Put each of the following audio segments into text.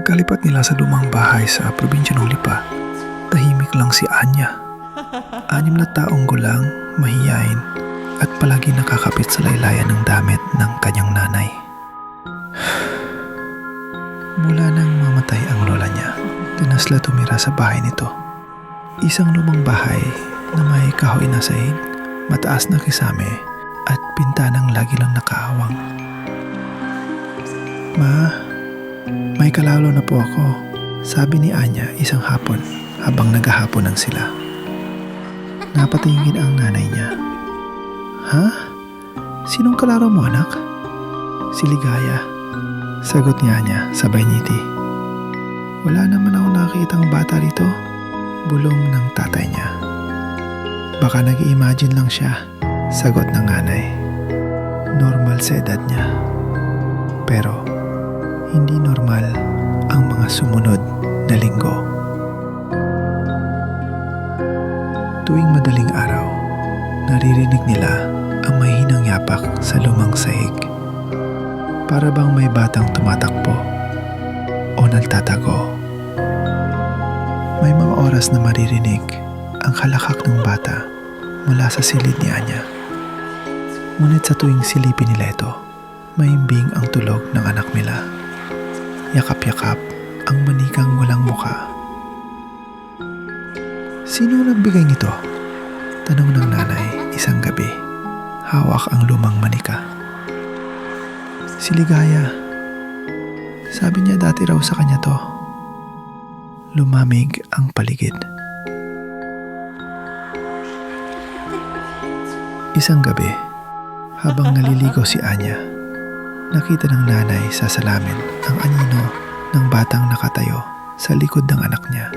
Pagkalipat nila sa lumang bahay sa probinsya ng Lipa, tahimik lang si Anya. Anim na taong gulang, mahiyain, at palagi nakakapit sa laylayan ng damit ng kanyang nanay. Mula nang mamatay ang lola niya, tinasla tumira sa bahay nito. Isang lumang bahay na may kahoy na sahig, mataas na kisame, at pintanang lagi lang nakahawang. Ma, may kalalo na po ako, sabi ni Anya isang hapon habang naghahaponan sila. Napatingin ang nanay niya. Ha? Sinong kalaro mo anak? Si Ligaya. Sagot niya niya sabay ngiti. Wala naman ako nakitang bata rito. Bulong ng tatay niya. Baka nag-imagine lang siya. Sagot ng nanay. Normal sa edad niya. Pero hindi normal ang mga sumunod na linggo. Tuwing madaling araw, naririnig nila ang mahinang yapak sa lumang sahig. Para bang may batang tumatakbo o nagtatago. May mga oras na maririnig ang halakak ng bata mula sa silid ni Anya. Ngunit sa tuwing silipin nila ito, maimbing ang tulog ng anak nila. Yakap-yakap ang manikang walang muka. Sino nagbigay nito? Tanong ng nanay isang gabi. Hawak ang lumang manika. Si Ligaya. Sabi niya dati raw sa kanya to. Lumamig ang paligid. Isang gabi, habang naliligaw si Anya, nakita ng nanay sa salamin ang anino ng batang nakatayo sa likod ng anak niya.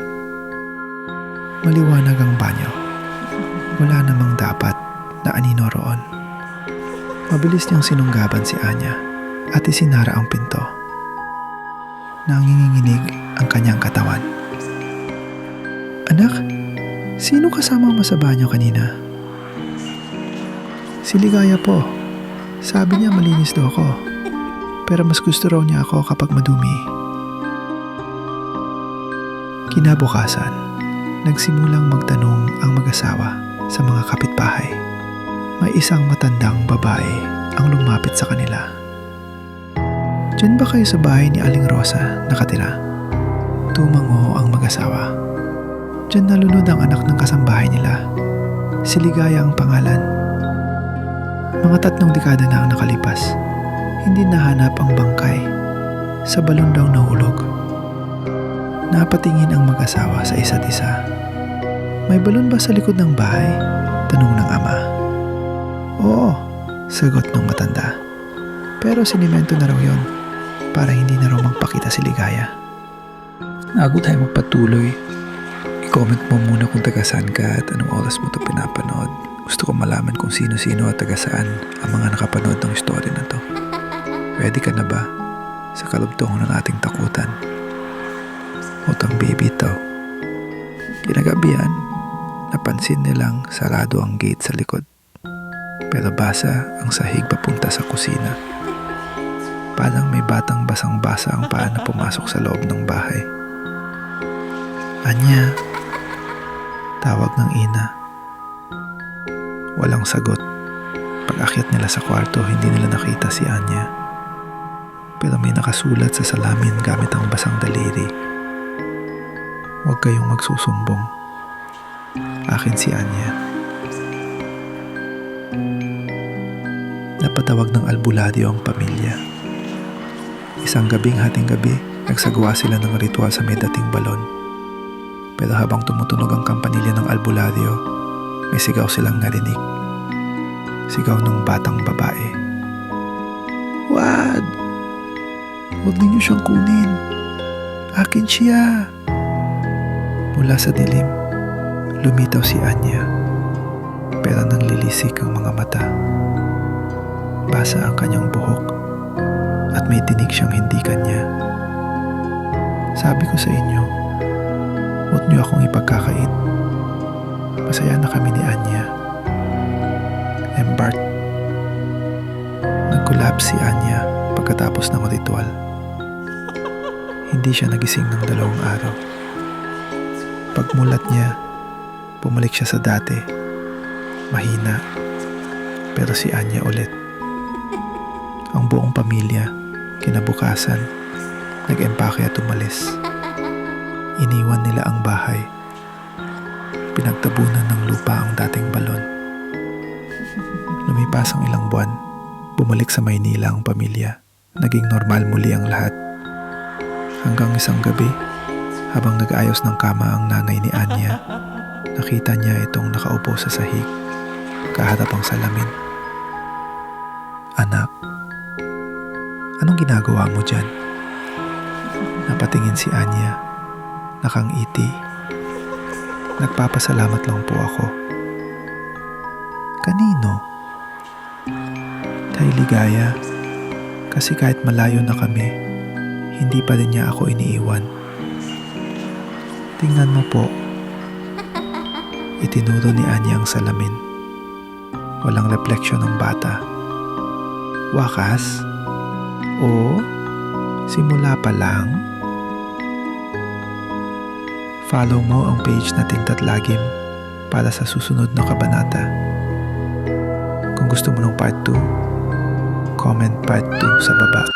Maliwanag ang banyo. Wala namang dapat na anino roon. Mabilis niyang sinunggaban si Anya at isinara ang pinto. Nanginginig ang kanyang katawan. Anak, sino kasama mo sa banyo kanina? Si Ligaya po. Sabi niya malinis daw ako. Pero mas gusto raw niya ako kapag madumi. Kinabukasan, nagsimulang magtanong ang mag-asawa sa mga kapitbahay. May isang matandang babae ang lumapit sa kanila. Diyan ba kayo sa bahay ni Aling Rosa nakatira? Tumango ang mag-asawa. Diyan nalunod ang anak ng kasambahay nila. Si Ligaya ang pangalan. Mga tatlong dekada na ang nakalipas. Hindi nahanap ang bangkay. Sa balon daw nahulog. Napatingin ang mag-asawa sa isa't isa. May balon ba sa likod ng bahay? Tanong ng ama. Oo, sagot ng matanda. Pero sinimento na raw yon para hindi na raw magpakita si Ligaya. Bago tayo magpatuloy, i-comment mo muna kung taga saan ka at anong oras mo ito pinapanood. Gusto ko malaman kung sino-sino at taga saan ang mga nakapanood ng story na to. Ready ka na ba sa kalugtong ng ating takutan? Utang baby ito. Kinagabihan, napansin nilang sarado ang gate sa likod. Pero basa ang sahig papunta sa kusina. Parang may batang basang-basa ang paa na pumasok sa loob ng bahay. Anya, tawag ng ina. Walang sagot. Pag-akyat nila sa kwarto, hindi nila nakita si Anya. Pero may nakasulat sa salamin gamit ang basang daliri. Huwag kayong magsusumbong. Akin si Anya. Napatawag ng albularyo ang pamilya. Isang gabing hating gabi, nagsagawa sila ng ritual sa may dating balon. Pero habang tumutunog ang kampanilya ng albularyo, may sigaw silang narinig. Sigaw ng batang babae. Huwag ninyo siyang kunin. Akin siya. Mula sa dilim, lumitaw si Anya. Pero nanlilisik ang mga mata. Basa ang kanyang buhok at may tinig siyang hindi kanya. Sabi ko sa inyo, huwag niyo akong ipagkakait. Masaya na kami ni Anya. Bart, nag-collapse si Anya pagkatapos ng ritual. Hindi siya nagising ng dalawang araw. Pagmulat niya, bumalik siya sa dati. Mahina. Pero si Anya ulit. Ang buong pamilya, kinabukasan, nag-empake at umalis. Iniwan nila ang bahay. Pinagtabunan ng lupa ang dating balon. Lumipas ang ilang buwan, bumalik sa Maynila ang pamilya. Naging normal muli ang lahat. Hanggang isang gabi, habang nag-ayos ng kama ang nanay ni Anya, nakita niya itong nakaupo sa sahig, kaharap ang salamin. Anak, anong ginagawa mo dyan? Napatingin si Anya, nakangiti. Nagpapasalamat lang po ako. Kanino? Kay Ligaya. Kasi kahit malayo na kami, hindi pa rin niya ako iniiwan. Tingnan mo po. Itinuro ni Anya ang salamin. Walang refleksyon ng bata. Wakas? O simula pa lang? Follow mo ang page na Tingtat Lagim para sa susunod na kabanata. Kung gusto mo ng part 2, comment part 2 sa baba.